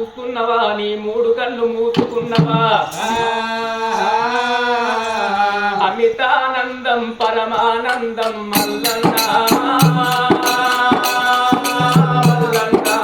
చూస్తున్నవా? నీ మూడు కళ్ళు మూసుకున్నవా? అమితానందం పరమానందం మల్లన్నా. మల్లన్నా.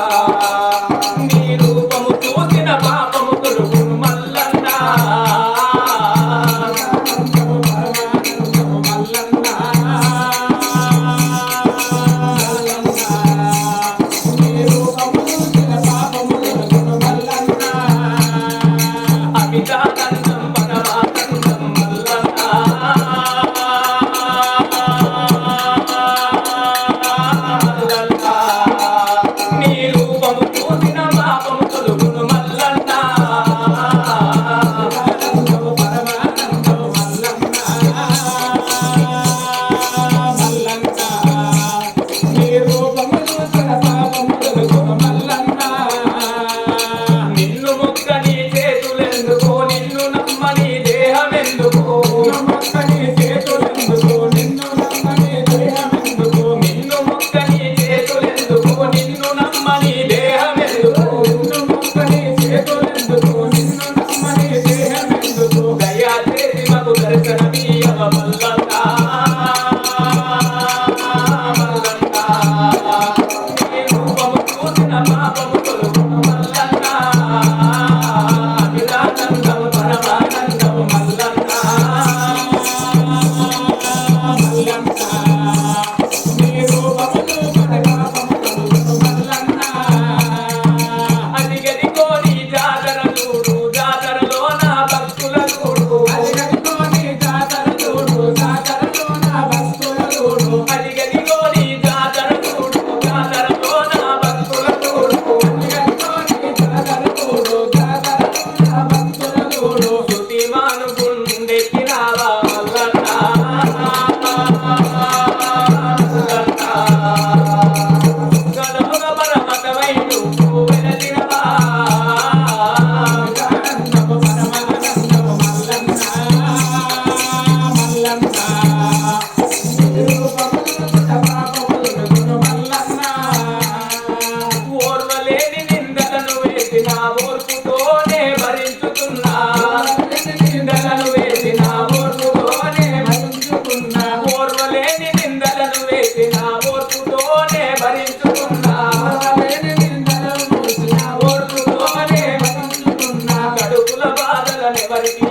time. everybody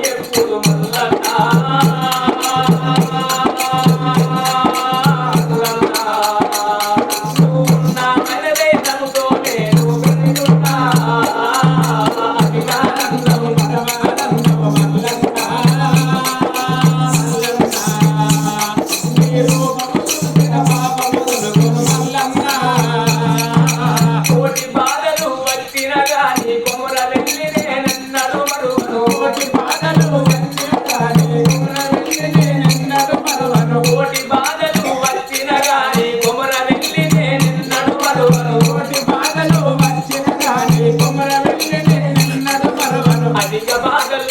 पागल